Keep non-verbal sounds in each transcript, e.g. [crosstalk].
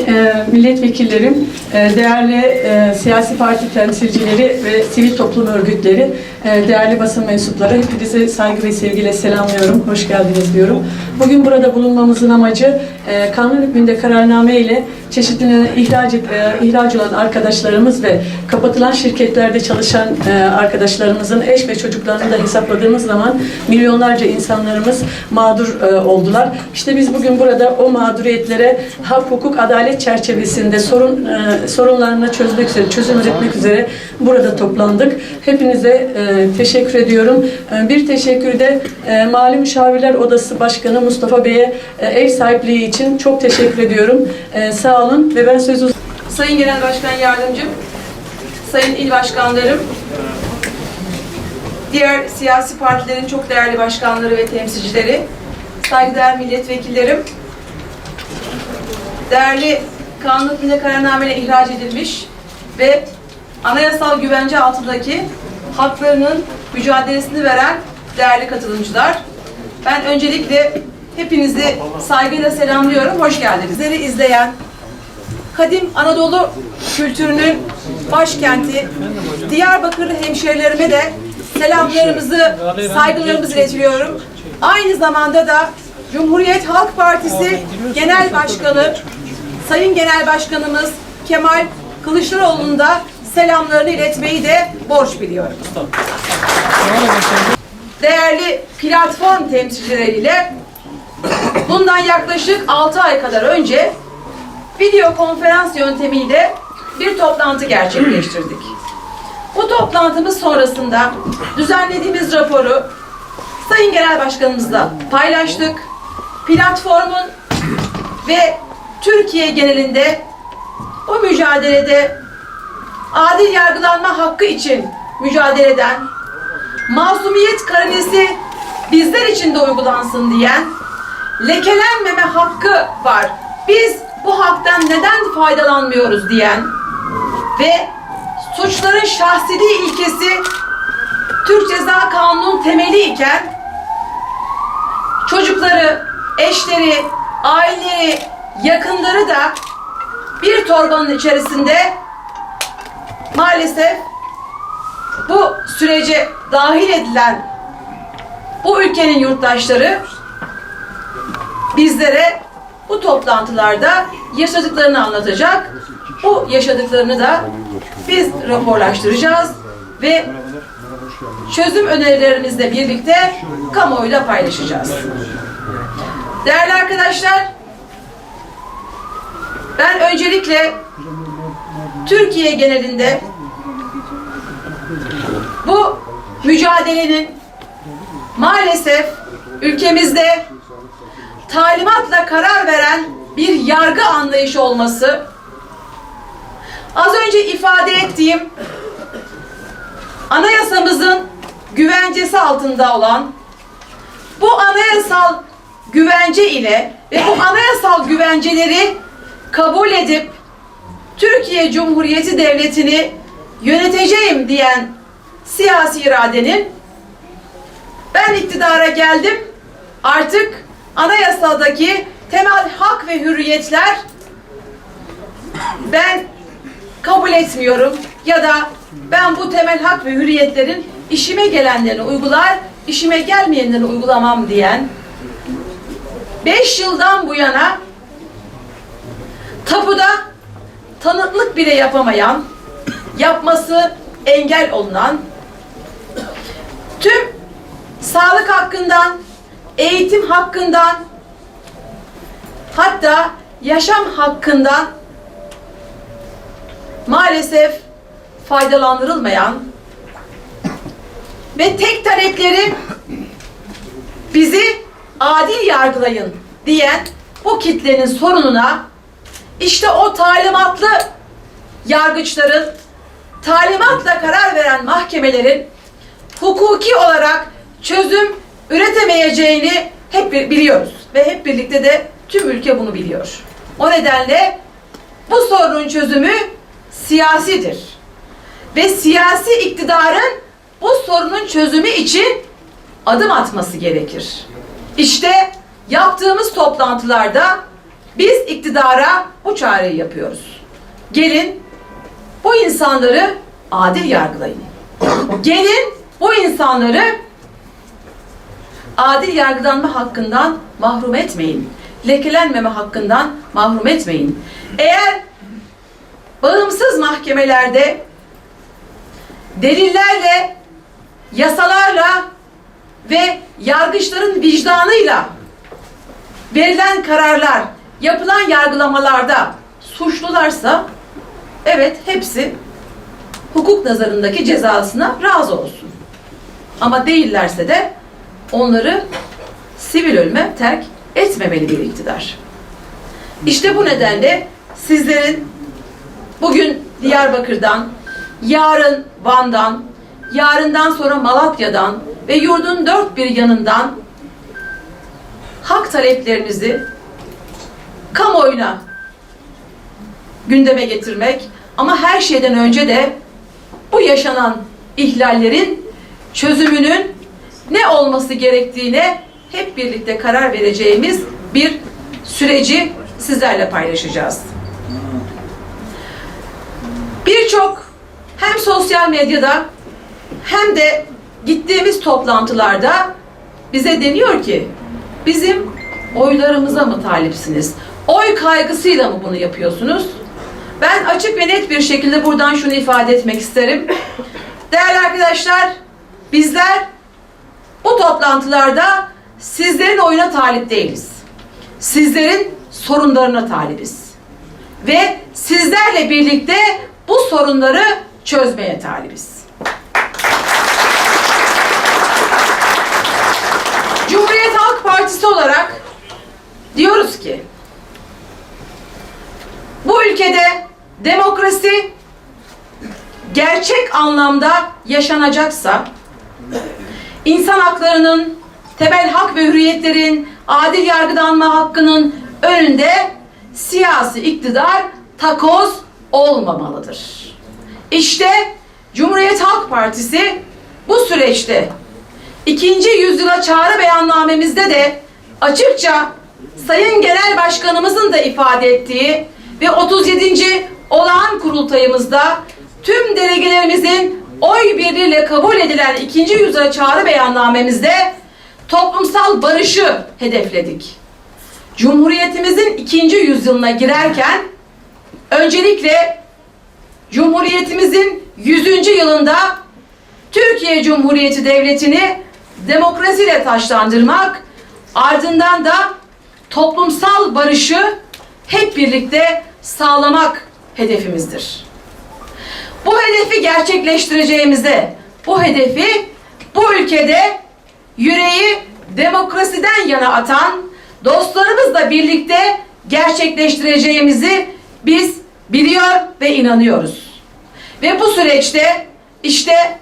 e, milletvekillerim, e, değerli e, siyasi parti temsilcileri ve sivil toplum örgütleri, değerli basın mensupları hepinize saygı ve sevgiyle selamlıyorum. Hoş geldiniz diyorum. Bugün burada bulunmamızın amacı e, kanun hükmünde kararname ile çeşitli ihraç, e, ihraç olan arkadaşlarımız ve kapatılan şirketlerde çalışan e, arkadaşlarımızın eş ve çocuklarını da hesapladığımız zaman milyonlarca insanlarımız mağdur e, oldular. İşte biz bugün burada o mağduriyetlere hak, hukuk, adalet çerçevesinde sorun e, sorunlarını çözmek üzere, çözüm üretmek üzere burada toplandık. Hepinize e, teşekkür ediyorum. E, bir teşekkür de e, Mali Müşavirler Odası Başkanı Mustafa Bey'e e, ev sahipliği için çok teşekkür ediyorum. E, sağ olun ve ben sözü Sayın Genel Başkan Yardımcım, Sayın İl Başkanlarım, diğer siyasi partilerin çok değerli başkanları ve temsilcileri, saygıdeğer milletvekillerim, değerli kanun hükmünde kararnameyle ihraç edilmiş ve anayasal güvence altındaki haklarının mücadelesini veren değerli katılımcılar. Ben öncelikle hepinizi saygıyla selamlıyorum. Hoş geldiniz. Bizleri izleyen, kadim Anadolu kültürünün başkenti Diyarbakır hemşehrilerime de selamlarımızı, saygılarımızı iletiyorum. Aynı zamanda da Cumhuriyet Halk Partisi Genel Başkanı Sayın Genel Başkanımız Kemal Kılıçdaroğlu'nun da selamlarını iletmeyi de borç biliyorum. Değerli platform temsilcileriyle bundan yaklaşık 6 ay kadar önce video konferans yöntemiyle bir toplantı gerçekleştirdik. Bu toplantımız sonrasında düzenlediğimiz raporu Sayın Genel Başkanımızla paylaştık. Platformun ve Türkiye genelinde bu mücadelede adil yargılanma hakkı için mücadele eden, masumiyet karinesi bizler için de uygulansın diyen, lekelenmeme hakkı var. Biz bu haktan neden faydalanmıyoruz diyen ve suçların şahsiliği ilkesi Türk Ceza Kanunu'nun temeli iken çocukları, eşleri, aileleri, yakınları da bir torbanın içerisinde maalesef bu sürece dahil edilen bu ülkenin yurttaşları bizlere bu toplantılarda yaşadıklarını anlatacak. Bu yaşadıklarını da biz raporlaştıracağız ve çözüm önerilerimizle birlikte kamuoyuyla paylaşacağız. Değerli arkadaşlar, ben öncelikle Türkiye genelinde bu mücadelenin maalesef ülkemizde talimatla karar veren bir yargı anlayışı olması, az önce ifade ettiğim anayasamızın güvencesi altında olan bu anayasal güvence ile ve bu anayasal güvenceleri kabul edip Türkiye Cumhuriyeti Devleti'ni yöneteceğim diyen siyasi iradenin ben iktidara geldim. Artık anayasadaki temel hak ve hürriyetler ben kabul etmiyorum. Ya da ben bu temel hak ve hürriyetlerin işime gelenlerini uygular, işime gelmeyenlerini uygulamam diyen 5 yıldan bu yana tapuda tanıklık bile yapamayan, yapması engel olunan, tüm sağlık hakkından, eğitim hakkından, hatta yaşam hakkından maalesef faydalandırılmayan ve tek talepleri bizi adil yargılayın diyen bu kitlenin sorununa işte o talimatlı yargıçların, talimatla karar veren mahkemelerin hukuki olarak çözüm üretemeyeceğini hep biliyoruz. Ve hep birlikte de tüm ülke bunu biliyor. O nedenle bu sorunun çözümü siyasidir. Ve siyasi iktidarın bu sorunun çözümü için adım atması gerekir. İşte yaptığımız toplantılarda Biz iktidara bu çağrıyı yapıyoruz. Gelin bu insanları adil yargılayın. Gelin bu insanları adil yargılanma hakkından mahrum etmeyin. Lekelenmeme hakkından mahrum etmeyin. Eğer bağımsız mahkemelerde delillerle, yasalarla ve yargıçların vicdanıyla verilen kararlar, yapılan yargılamalarda suçlularsa evet hepsi hukuk nazarındaki cezasına razı olsun. Ama değillerse de onları sivil ölüme terk etmemeli bir iktidar. İşte bu nedenle sizlerin bugün Diyarbakır'dan, yarın Van'dan, yarından sonra Malatya'dan ve yurdun dört bir yanından hak taleplerinizi kamuoyuna gündeme getirmek ama her şeyden önce de bu yaşanan ihlallerin çözümünün ne olması gerektiğine hep birlikte karar vereceğimiz bir süreci sizlerle paylaşacağız. Birçok hem sosyal medyada hem de gittiğimiz toplantılarda bize deniyor ki bizim oylarımıza mı talipsiniz? Oy kaygısıyla mı bunu yapıyorsunuz? Ben açık ve net bir şekilde buradan şunu ifade etmek isterim. Değerli arkadaşlar, bizler bu toplantılarda sizlerin oyuna talip değiliz. Sizlerin sorunlarına talibiz. Ve sizlerle birlikte bu sorunları çözmeye talibiz. Cumhuriyet Halk Partisi olarak diyoruz ki bu ülkede demokrasi gerçek anlamda yaşanacaksa insan haklarının, temel hak ve hürriyetlerin, adil yargılanma hakkının önünde siyasi iktidar takoz olmamalıdır. İşte Cumhuriyet Halk Partisi bu süreçte ikinci yüzyıla çağrı beyannamemizde de açıkça Sayın Genel Başkanımızın da ifade ettiği ve 37. olağan kurultayımızda tüm delegelerimizin oy birliğiyle kabul edilen ikinci yüzyıla çağrı beyannamemizde toplumsal barışı hedefledik. Cumhuriyetimizin ikinci yüzyılına girerken öncelikle Cumhuriyetimizin 100. yılında Türkiye Cumhuriyeti Devleti'ni demokrasiyle taşlandırmak, ardından da toplumsal barışı hep birlikte sağlamak hedefimizdir. Bu hedefi gerçekleştireceğimize, bu hedefi bu ülkede yüreği demokrasiden yana atan dostlarımızla birlikte gerçekleştireceğimizi biz biliyor ve inanıyoruz. Ve bu süreçte işte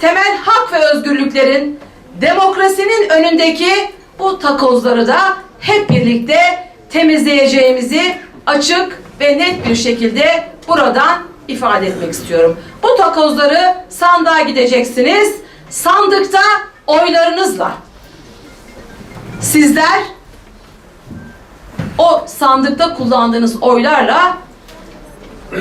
temel hak ve özgürlüklerin demokrasinin önündeki bu takozları da hep birlikte temizleyeceğimizi açık ve net bir şekilde buradan ifade etmek istiyorum. Bu takozları sandığa gideceksiniz. Sandıkta oylarınızla sizler o sandıkta kullandığınız oylarla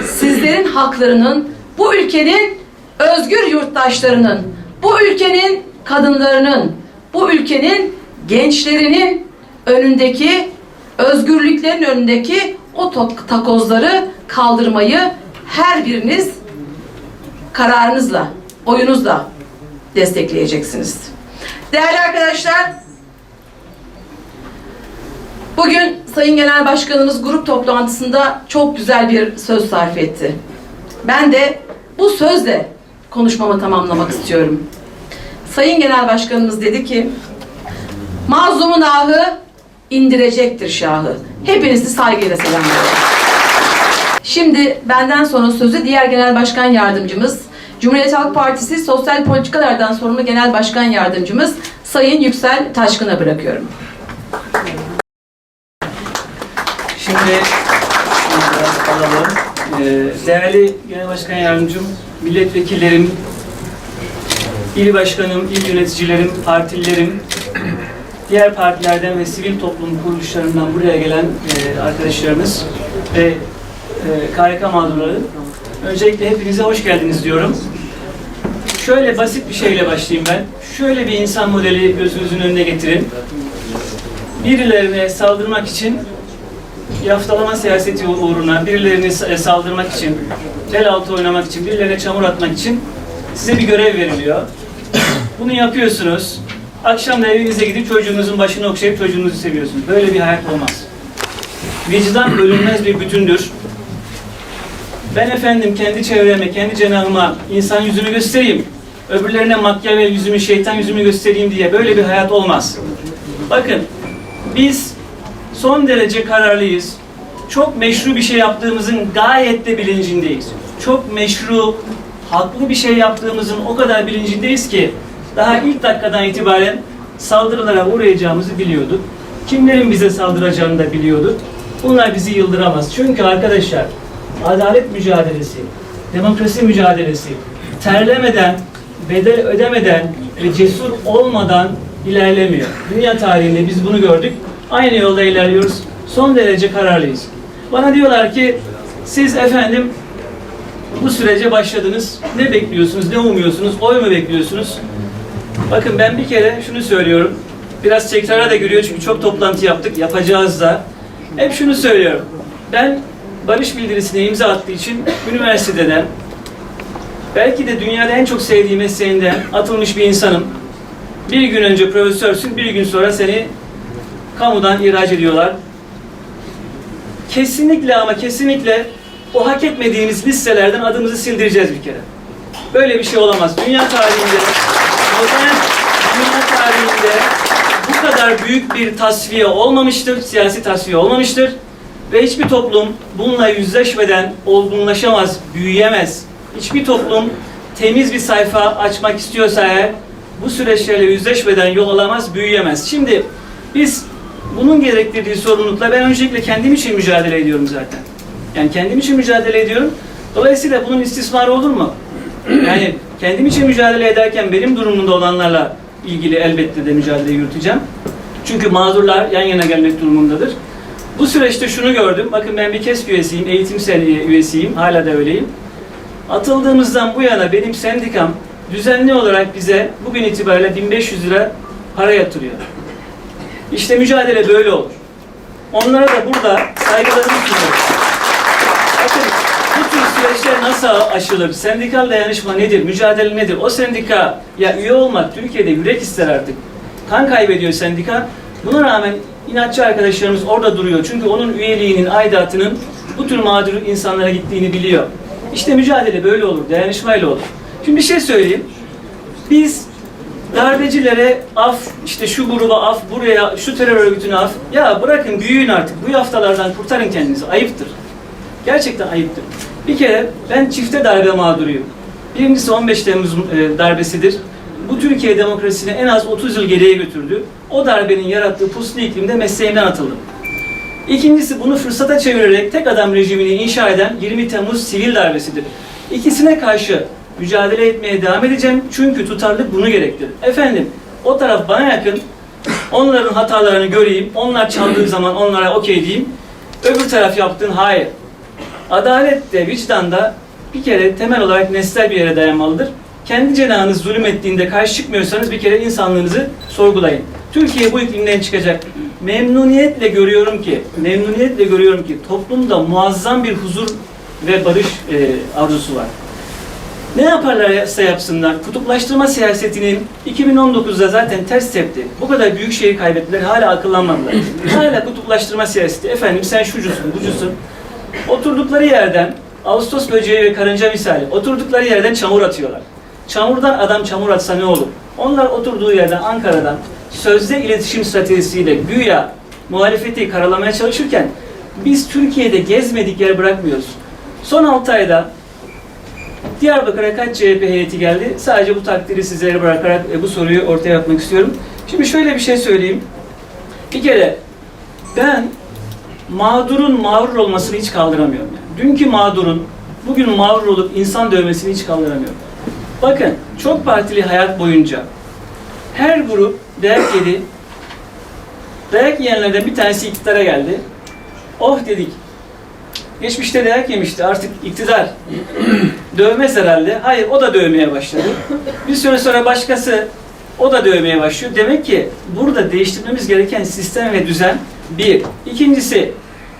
sizlerin haklarının, bu ülkenin özgür yurttaşlarının, bu ülkenin kadınlarının, bu ülkenin gençlerinin önündeki, özgürlüklerin önündeki o takozları kaldırmayı her biriniz kararınızla, oyunuzla destekleyeceksiniz. Değerli arkadaşlar, Bugün Sayın Genel Başkanımız grup toplantısında çok güzel bir söz sarf etti. Ben de bu sözle konuşmamı tamamlamak istiyorum. Sayın Genel Başkanımız dedi ki, mazlumun ahı indirecektir şahı. Hepinizi saygıyla selamlıyorum. Şimdi benden sonra sözü diğer Genel Başkan Yardımcımız, Cumhuriyet Halk Partisi Sosyal Politikalardan sorumlu Genel Başkan Yardımcımız Sayın Yüksel Taşkın'a bırakıyorum. Şimdi alalım. Değerli Genel Başkan Yardımcım, milletvekillerim, il başkanım, il yöneticilerim, partililerim, diğer partilerden ve sivil toplum kuruluşlarından buraya gelen e, arkadaşlarımız ve e, KYK mağdurları. Öncelikle hepinize hoş geldiniz diyorum. Şöyle basit bir şeyle başlayayım ben. Şöyle bir insan modeli gözünüzün önüne getirin. Birilerine saldırmak için yaftalama siyaseti uğruna birilerini sa- saldırmak için, bel altı oynamak için, birilerine çamur atmak için size bir görev veriliyor. Bunu yapıyorsunuz. Akşam da evinize gidip çocuğunuzun başını okşayıp çocuğunuzu seviyorsunuz. Böyle bir hayat olmaz. Vicdan bölünmez bir bütündür. Ben efendim kendi çevreme, kendi cenahıma insan yüzünü göstereyim. Öbürlerine Machiavelli yüzümü, şeytan yüzümü göstereyim diye böyle bir hayat olmaz. Bakın biz son derece kararlıyız. Çok meşru bir şey yaptığımızın gayet de bilincindeyiz. Çok meşru, haklı bir şey yaptığımızın o kadar bilincindeyiz ki daha ilk dakikadan itibaren saldırılara uğrayacağımızı biliyorduk. Kimlerin bize saldıracağını da biliyorduk. Bunlar bizi yıldıramaz. Çünkü arkadaşlar adalet mücadelesi, demokrasi mücadelesi terlemeden, bedel ödemeden ve cesur olmadan ilerlemiyor. Dünya tarihinde biz bunu gördük. Aynı yolda ilerliyoruz. Son derece kararlıyız. Bana diyorlar ki siz efendim bu sürece başladınız. Ne bekliyorsunuz, ne umuyorsunuz, oy mu bekliyorsunuz? Bakın ben bir kere şunu söylüyorum. Biraz tekrara da giriyor çünkü çok toplantı yaptık, yapacağız da. Hep şunu söylüyorum. Ben barış bildirisine imza attığı için üniversiteden, belki de dünyada en çok sevdiğim mesleğinden atılmış bir insanım. Bir gün önce profesörsün, bir gün sonra seni kamudan ihraç ediyorlar. Kesinlikle ama kesinlikle o hak etmediğimiz listelerden adımızı sildireceğiz bir kere. Böyle bir şey olamaz. Dünya tarihinde, modern dünya tarihinde bu kadar büyük bir tasfiye olmamıştır, siyasi tasfiye olmamıştır. Ve hiçbir toplum bununla yüzleşmeden olgunlaşamaz, büyüyemez. Hiçbir toplum temiz bir sayfa açmak istiyorsa eğer bu süreçlerle yüzleşmeden yol alamaz, büyüyemez. Şimdi biz bunun gerektirdiği sorumlulukla ben öncelikle kendim için mücadele ediyorum zaten. Yani kendim için mücadele ediyorum. Dolayısıyla bunun istismarı olur mu? Yani kendim için mücadele ederken benim durumunda olanlarla ilgili elbette de mücadele yürüteceğim. Çünkü mağdurlar yan yana gelmek durumundadır. Bu süreçte şunu gördüm. Bakın ben bir KESK üyesiyim, eğitim seneye üyesiyim. Hala da öyleyim. Atıldığımızdan bu yana benim sendikam düzenli olarak bize bugün itibariyle 1500 lira para yatırıyor. İşte mücadele böyle olur. Onlara da burada saygılarımı sunuyorum. Süreçler nasıl aşılır? Sendikal dayanışma nedir? Mücadele nedir? O sendika ya üye olmak Türkiye'de yürek ister artık. Kan kaybediyor sendika. Buna rağmen inatçı arkadaşlarımız orada duruyor. Çünkü onun üyeliğinin, aidatının bu tür mağdur insanlara gittiğini biliyor. İşte mücadele böyle olur, dayanışmayla olur. Şimdi bir şey söyleyeyim. Biz darbecilere af, işte şu gruba af, buraya, şu terör örgütüne af. Ya bırakın büyüyün artık. Bu haftalardan kurtarın kendinizi. Ayıptır. Gerçekten ayıptır. Bir kere ben çifte darbe mağduruyum. Birincisi 15 Temmuz e, darbesidir. Bu Türkiye demokrasisini en az 30 yıl geriye götürdü. O darbenin yarattığı puslu iklimde mesleğimden atıldım. İkincisi bunu fırsata çevirerek tek adam rejimini inşa eden 20 Temmuz sivil darbesidir. İkisine karşı mücadele etmeye devam edeceğim çünkü tutarlılık bunu gerektirir. Efendim o taraf bana yakın, onların hatalarını göreyim, onlar çaldığı zaman onlara okey diyeyim. Öbür taraf yaptığın hayır. Adalet de vicdan da bir kere temel olarak nesnel bir yere dayanmalıdır. Kendi cenahınız zulüm ettiğinde karşı çıkmıyorsanız bir kere insanlığınızı sorgulayın. Türkiye bu iklimden çıkacak. Memnuniyetle görüyorum ki, memnuniyetle görüyorum ki toplumda muazzam bir huzur ve barış e, arzusu var. Ne yaparlarsa yapsınlar, kutuplaştırma siyasetinin 2019'da zaten ters tepti. Bu kadar büyük şeyi kaybettiler, hala akıllanmadılar. hala kutuplaştırma siyaseti, efendim sen şucusun, bucusun. Oturdukları yerden, Ağustos böceği ve karınca misali, oturdukları yerden çamur atıyorlar. Çamurdan adam çamur atsa ne olur? Onlar oturduğu yerden Ankara'dan sözde iletişim stratejisiyle güya muhalefeti karalamaya çalışırken biz Türkiye'de gezmedik yer bırakmıyoruz. Son 6 ayda Diyarbakır'a kaç CHP heyeti geldi? Sadece bu takdiri sizlere bırakarak e, bu soruyu ortaya atmak istiyorum. Şimdi şöyle bir şey söyleyeyim. Bir kere ben mağdurun mağrur olmasını hiç kaldıramıyorum. Yani. Dünkü mağdurun bugün mağrur olup insan dövmesini hiç kaldıramıyorum. Bakın çok partili hayat boyunca her grup dayak yedi, Dayak yiyenlerden bir tanesi iktidara geldi. Oh dedik. Geçmişte dayak yemişti artık iktidar. [clears throat] Dövmez herhalde. Hayır o da dövmeye başladı. Bir süre sonra başkası o da dövmeye başlıyor. Demek ki burada değiştirmemiz gereken sistem ve düzen bir. İkincisi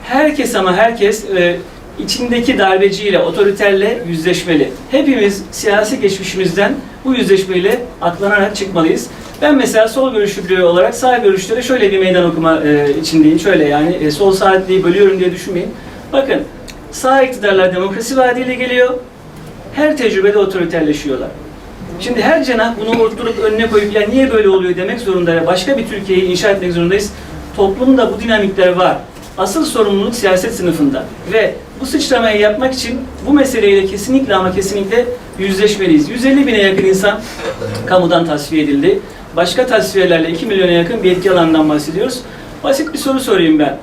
herkes ama herkes e, içindeki darbeciyle, otoriterle yüzleşmeli. Hepimiz siyasi geçmişimizden bu yüzleşmeyle aklanarak çıkmalıyız. Ben mesela sol görüşlü olarak sağ görüşlere şöyle bir meydan okuma e, içindeyim. Şöyle yani e, sol diye bölüyorum diye düşünmeyin. Bakın sağ iktidarlar demokrasi vaadiyle geliyor. Her tecrübede otoriterleşiyorlar. Şimdi her cenah bunu oturup önüne koyup ya niye böyle oluyor demek zorunda başka bir Türkiye'yi inşa etmek zorundayız. Toplumda bu dinamikler var. Asıl sorumluluk siyaset sınıfında. Ve bu sıçramayı yapmak için bu meseleyle kesinlikle ama kesinlikle yüzleşmeliyiz. 150 bine yakın insan kamudan tasfiye edildi. Başka tasfiyelerle 2 milyona yakın bir etki alanından bahsediyoruz. Basit bir soru sorayım ben.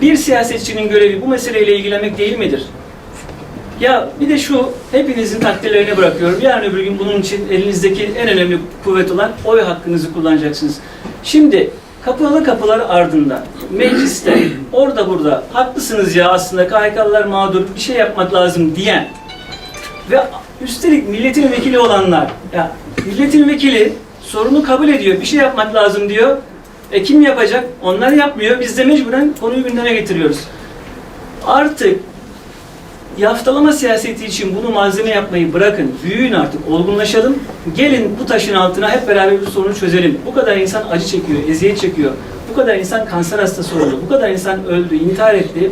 Bir siyasetçinin görevi bu meseleyle ilgilenmek değil midir? Ya bir de şu, hepinizin takdirlerine bırakıyorum. Yarın öbür gün bunun için elinizdeki en önemli kuvvet olan oy hakkınızı kullanacaksınız. Şimdi kapalı kapılar ardında, mecliste, orada burada, haklısınız ya aslında KHK'lılar mağdur, bir şey yapmak lazım diyen ve üstelik milletin vekili olanlar, ya milletin vekili sorunu kabul ediyor, bir şey yapmak lazım diyor. E kim yapacak? Onlar yapmıyor. Biz de mecburen konuyu gündeme getiriyoruz. Artık yaftalama siyaseti için bunu malzeme yapmayı bırakın. Büyüyün artık, olgunlaşalım. Gelin bu taşın altına hep beraber bir sorunu çözelim. Bu kadar insan acı çekiyor, eziyet çekiyor. Bu kadar insan kanser hastası oldu. Bu kadar insan öldü, intihar etti.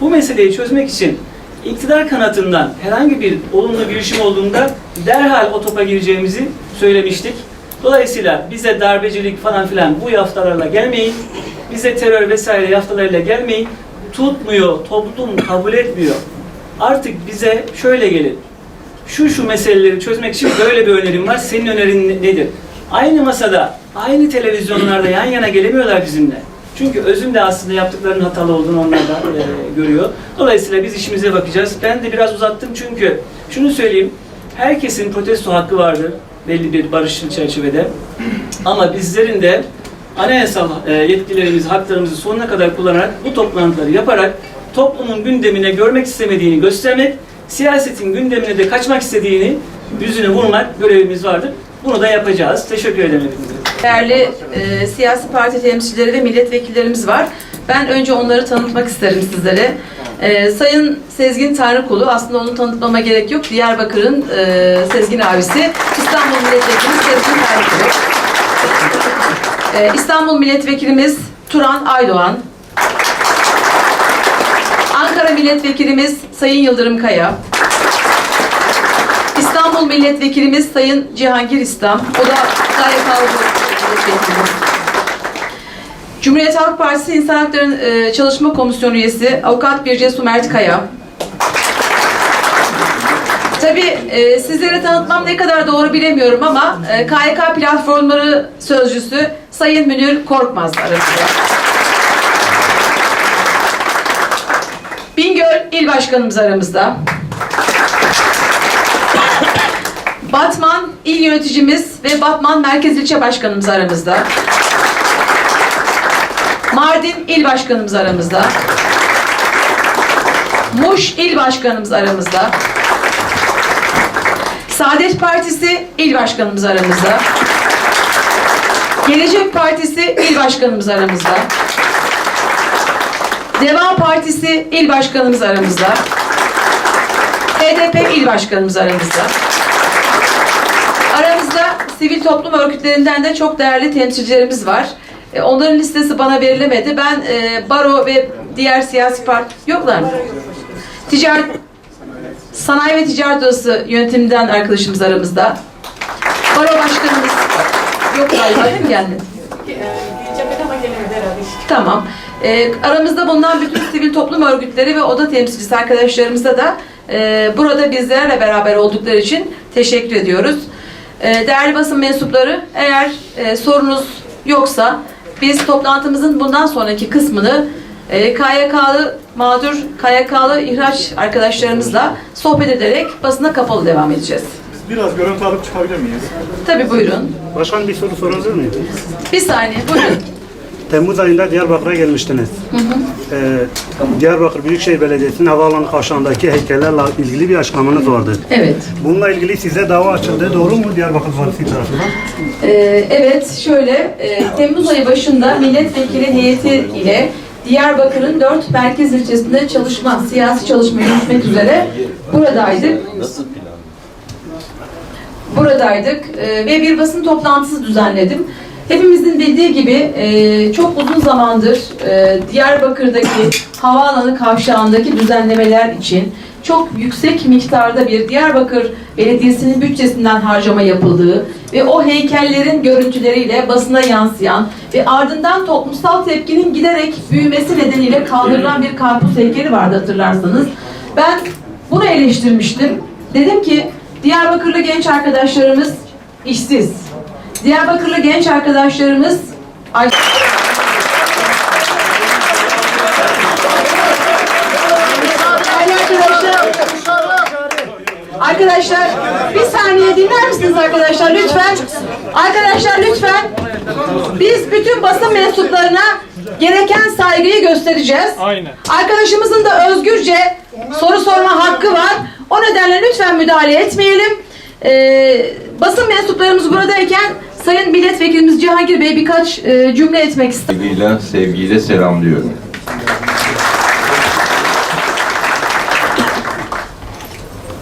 Bu meseleyi çözmek için iktidar kanatından herhangi bir olumlu girişim olduğunda derhal o topa gireceğimizi söylemiştik. Dolayısıyla bize darbecilik falan filan bu yaftalarla gelmeyin. Bize terör vesaire yaftalarıyla gelmeyin. Tutmuyor, toplum kabul etmiyor. Artık bize şöyle gelin. Şu şu meseleleri çözmek için böyle bir önerim var. Senin önerin ne- nedir? Aynı masada, aynı televizyonlarda yan yana gelemiyorlar bizimle. Çünkü özünde aslında yaptıklarının hatalı olduğunu onlar da e, görüyor. Dolayısıyla biz işimize bakacağız. Ben de biraz uzattım çünkü şunu söyleyeyim. Herkesin protesto hakkı vardır belli bir barışçıl çerçevede. Ama bizlerin de anayasal e, yetkilerimizi, haklarımızı sonuna kadar kullanarak bu toplantıları yaparak toplumun gündemine görmek istemediğini göstermek, siyasetin gündemine de kaçmak istediğini yüzüne vurmak görevimiz vardır. Bunu da yapacağız. Teşekkür ederim hepinize. Değerli e, siyasi parti temsilcileri ve milletvekillerimiz var. Ben önce onları tanıtmak isterim sizlere. E, Sayın Sezgin Tanrıkulu, aslında onu tanıtmama gerek yok. Diyarbakır'ın e, Sezgin abisi. İstanbul Milletvekili Sezgin Tanrıkulu. E, İstanbul Milletvekilimiz Turan Aydoğan. Ankara Milletvekilimiz Sayın Yıldırım Kaya. İstanbul Milletvekilimiz Sayın Cihangir İslam. O da KYK'lı milletvekili. Cumhuriyet Halk Partisi İnsan Hakları e, Çalışma Komisyonu üyesi Avukat Birce Sumert Kaya. Tabii e, sizlere tanıtmam ne kadar doğru bilemiyorum ama e, KYK platformları sözcüsü Sayın Münir Korkmaz aramızda. İl Başkanımız aramızda. Batman İl Yöneticimiz ve Batman Merkez İlçe Başkanımız aramızda. Mardin İl Başkanımız aramızda. Muş İl Başkanımız aramızda. Saadet Partisi İl Başkanımız aramızda. Gelecek Partisi İl Başkanımız aramızda. Deva Partisi İl Başkanımız aramızda. HDP İl Başkanımız aramızda. Aramızda sivil toplum örgütlerinden de çok değerli temsilcilerimiz var. E, Onların listesi bana verilemedi. Ben e, baro ve diğer siyasi parti yoklar mı? Ticaret Sanayi ve Ticaret Odası yönetiminden arkadaşımız aramızda. Baro başkanımız yok galiba değil mi geldi? Tamam. Ee, aramızda bulunan bütün sivil toplum örgütleri ve oda temsilcisi arkadaşlarımıza da e, burada bizlerle beraber oldukları için teşekkür ediyoruz. E, değerli basın mensupları, eğer e, sorunuz yoksa biz toplantımızın bundan sonraki kısmını e, KYK'lı mağdur, KYK'lı ihraç arkadaşlarımızla sohbet ederek basına kapalı devam edeceğiz. Biz biraz görüntü alıp çıkabilir miyiz? Tabii buyurun. Başkan bir soru sorabilir miyim? Bir saniye buyurun. Temmuz ayında Diyarbakır'a gelmiştiniz. Ee, Diyarbakır Büyükşehir Belediyesi'nin havaalanı kavşağındaki heykellerle ilgili bir açıklamanız vardı. Evet. Bununla ilgili size dava açıldı. Doğru mu Diyarbakır Valisi tarafından? Ee, evet, şöyle, e, Temmuz ayı başında milletvekili heyeti ile Diyarbakır'ın dört merkez ilçesinde çalışma, siyasi çalışma yürütmek üzere buradaydık. Buradaydık e, ve bir basın toplantısı düzenledim. Hepimizin bildiği gibi e, çok uzun zamandır e, Diyarbakır'daki havaalanı kavşağındaki düzenlemeler için çok yüksek miktarda bir Diyarbakır Belediyesi'nin bütçesinden harcama yapıldığı ve o heykellerin görüntüleriyle basına yansıyan ve ardından toplumsal tepkinin giderek büyümesi nedeniyle kaldırılan bir karpuz heykeli vardı hatırlarsanız. Ben bunu eleştirmiştim. Dedim ki Diyarbakırlı genç arkadaşlarımız işsiz. Diyarbakırlı genç arkadaşlarımız ay- Arkadaşlar bir saniye dinler misiniz arkadaşlar lütfen? Arkadaşlar lütfen biz bütün basın mensuplarına gereken saygıyı göstereceğiz. Aynen. Arkadaşımızın da özgürce soru sorma hakkı var. O nedenle lütfen müdahale etmeyelim. Ee, basın mensuplarımız buradayken Sayın Milletvekilimiz Cihangir Bey birkaç e, cümle etmek ister. Saygıyla, sevgiyle selamlıyorum.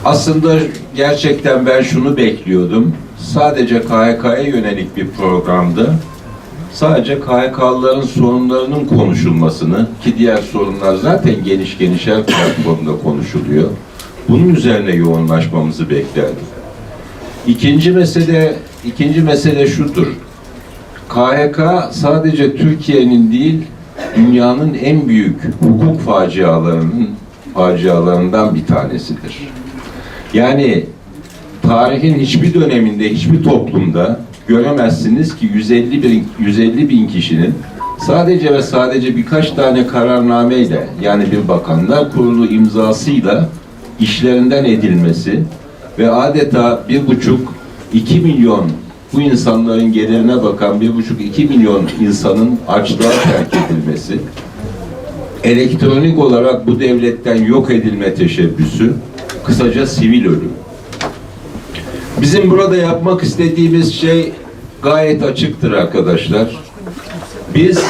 Aslında gerçekten ben şunu bekliyordum. Sadece KHK'ya yönelik bir programdı. Sadece KHK'lıların sorunlarının konuşulmasını ki diğer sorunlar zaten geniş geniş her platformda konuşuluyor. Bunun üzerine yoğunlaşmamızı beklerdim. İkinci mesele, ikinci mesele şudur. KHK sadece Türkiye'nin değil, dünyanın en büyük hukuk facialarının facialarından bir tanesidir. Yani tarihin hiçbir döneminde, hiçbir toplumda göremezsiniz ki 150 bin, 150 bin kişinin sadece ve sadece birkaç tane kararnameyle yani bir bakanlar kurulu imzasıyla işlerinden edilmesi ve adeta bir buçuk iki milyon bu insanların gelirine bakan bir buçuk iki milyon insanın açlığa terk edilmesi, elektronik olarak bu devletten yok edilme teşebbüsü, kısaca sivil ölüm. Bizim burada yapmak istediğimiz şey gayet açıktır arkadaşlar. Biz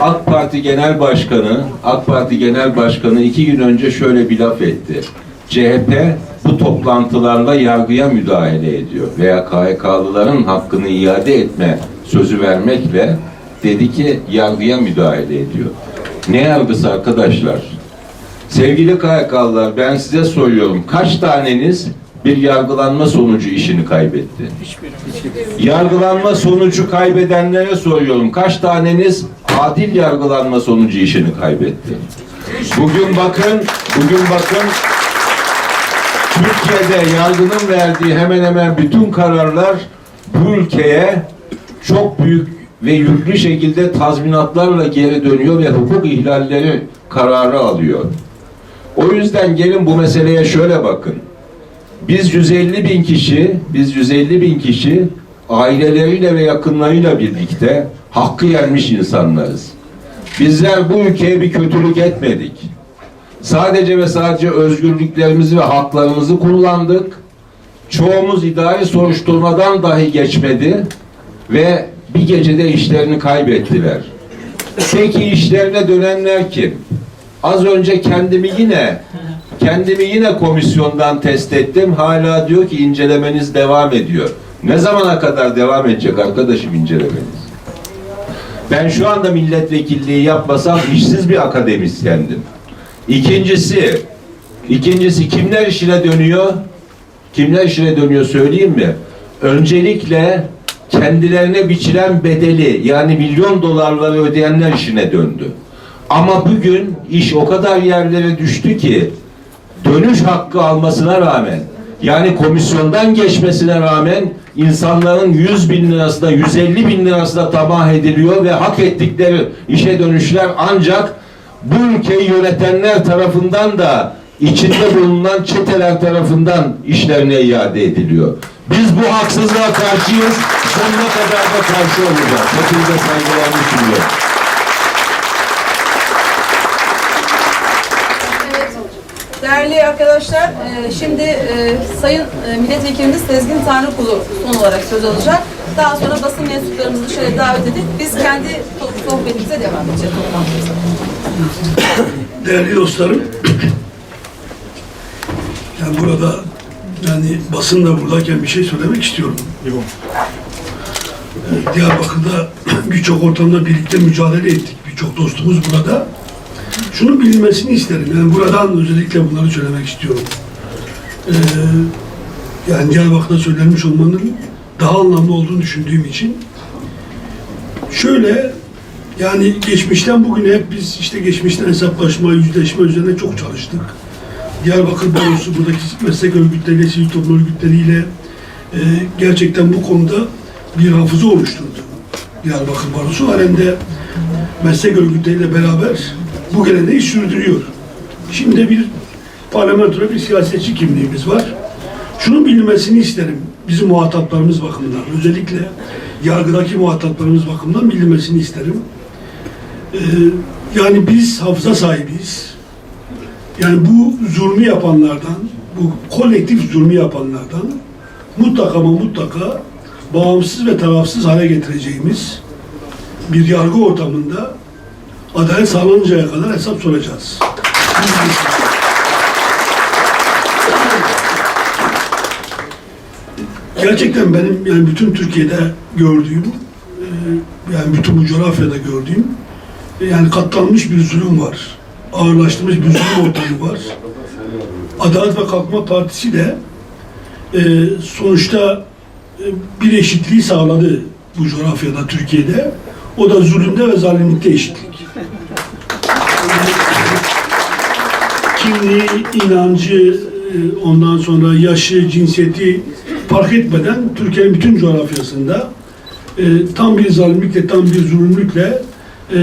AK Parti Genel Başkanı, AK Parti Genel Başkanı iki gün önce şöyle bir laf etti. CHP bu toplantılarla yargıya müdahale ediyor veya KHK'lıların hakkını iade etme sözü vermekle dedi ki yargıya müdahale ediyor. Ne yargısı arkadaşlar? Sevgili KHK'lılar ben size soruyorum. Kaç taneniz bir yargılanma sonucu işini kaybetti? Yargılanma sonucu kaybedenlere soruyorum. Kaç taneniz adil yargılanma sonucu işini kaybetti? Bugün bakın, bugün bakın Türkiye'de yargının verdiği hemen hemen bütün kararlar bu ülkeye çok büyük ve yüklü şekilde tazminatlarla geri dönüyor ve hukuk ihlalleri kararı alıyor. O yüzden gelin bu meseleye şöyle bakın. Biz 150 bin kişi, biz 150 bin kişi aileleriyle ve yakınlarıyla birlikte hakkı yenmiş insanlarız. Bizler bu ülkeye bir kötülük etmedik. Sadece ve sadece özgürlüklerimizi ve haklarımızı kullandık. Çoğumuz idari soruşturmadan dahi geçmedi ve bir gecede işlerini kaybettiler. Peki işlerine dönenler kim? Az önce kendimi yine kendimi yine komisyondan test ettim. Hala diyor ki incelemeniz devam ediyor. Ne zamana kadar devam edecek arkadaşım incelemeniz? Ben şu anda milletvekilliği yapmasam işsiz bir akademisyendim. İkincisi, ikincisi kimler işine dönüyor? Kimler işine dönüyor söyleyeyim mi? Öncelikle kendilerine biçilen bedeli yani milyon dolarları ödeyenler işine döndü. Ama bugün iş o kadar yerlere düştü ki dönüş hakkı almasına rağmen yani komisyondan geçmesine rağmen insanların 100 bin lirasına 150 bin lirasına tamah ediliyor ve hak ettikleri işe dönüşler ancak bu ülkeyi yönetenler tarafından da içinde bulunan çeteler tarafından işlerine iade ediliyor. Biz bu haksızlığa karşıyız. Sonuna kadar da karşı olacağız. Hepinize saygılarımı sunuyorum. Evet. Değerli arkadaşlar, e, şimdi e, Sayın e, Milletvekilimiz Sezgin Tanrıkulu son olarak söz alacak. Daha sonra basın mensuplarımızı şöyle davet edip biz kendi sohbetimize devam edeceğiz. toplantımıza. Değerli dostlarım, yani burada yani basın da buradayken bir şey söylemek istiyorum. Diyarbakır'da [clears throat] birçok ortamda birlikte mücadele ettik. Birçok dostumuz burada. Şunu bilinmesini isterim. Yani buradan özellikle bunları söylemek istiyorum. Ee, yani Diyarbakır'da söylenmiş olmanın daha anlamlı olduğunu düşündüğüm için şöyle yani geçmişten bugüne hep biz işte geçmişten hesaplaşma, yüzleşme üzerine çok çalıştık. Diyarbakır Barosu buradaki meslek örgütleriyle, sivil toplum örgütleriyle e, gerçekten bu konuda bir hafıza oluşturdu. Diyarbakır Barosu halen meslek örgütleriyle beraber bu geleneği sürdürüyor. Şimdi bir parlamentoda bir siyasetçi kimliğimiz var. Şunun bilinmesini isterim bizim muhataplarımız bakımından. Özellikle yargıdaki muhataplarımız bakımından bilinmesini isterim. Ee, yani biz hafıza sahibiyiz. Yani bu zulmü yapanlardan, bu kolektif zulmü yapanlardan mutlaka ama mutlaka bağımsız ve tarafsız hale getireceğimiz bir yargı ortamında adalet sağlanıncaya kadar hesap soracağız. Gerçekten benim yani bütün Türkiye'de gördüğüm, e, yani bütün bu coğrafyada gördüğüm yani katlanmış bir zulüm var. Ağırlaştırmış bir zulüm ortamı var. Adalet ve Kalkınma Partisi de e, sonuçta e, bir eşitliği sağladı bu coğrafyada, Türkiye'de. O da zulümde ve zalimlikte eşitlik. Kimliği, inancı, e, ondan sonra yaşı, cinsiyeti fark etmeden Türkiye'nin bütün coğrafyasında e, tam bir zalimlikle, tam bir zulümlükle e,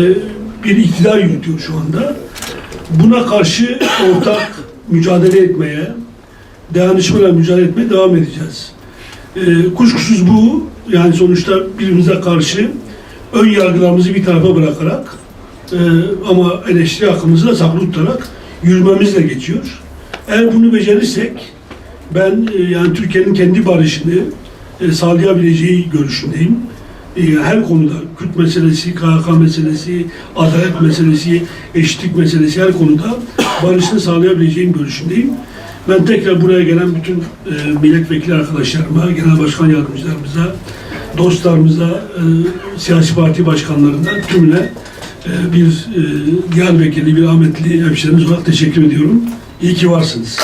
bir iktidar yürütüyor şu anda. Buna karşı ortak mücadele etmeye, dayanışmayla mücadele etmeye devam edeceğiz. Kuşkusuz bu, yani sonuçta birbirimize karşı ön yargılarımızı bir tarafa bırakarak ama eleştiri hakkımızı da saklı tutarak yürümemizle geçiyor. Eğer bunu becerirsek ben e, yani Türkiye'nin kendi barışını e, sağlayabileceği görüşündeyim. E, her konuda Kürt meselesi, KHK meselesi, adalet meselesi, eşitlik meselesi her konuda barışını sağlayabileceğim görüşündeyüm. Ben tekrar buraya gelen bütün milletvekili arkadaşlarıma, genel başkan yardımcılarımıza, dostlarımıza, siyasi parti başkanlarına tümüne bir e, Diyarbakırlı, bir Ahmetli hemşehrimiz olarak teşekkür ediyorum. İyi ki varsınız.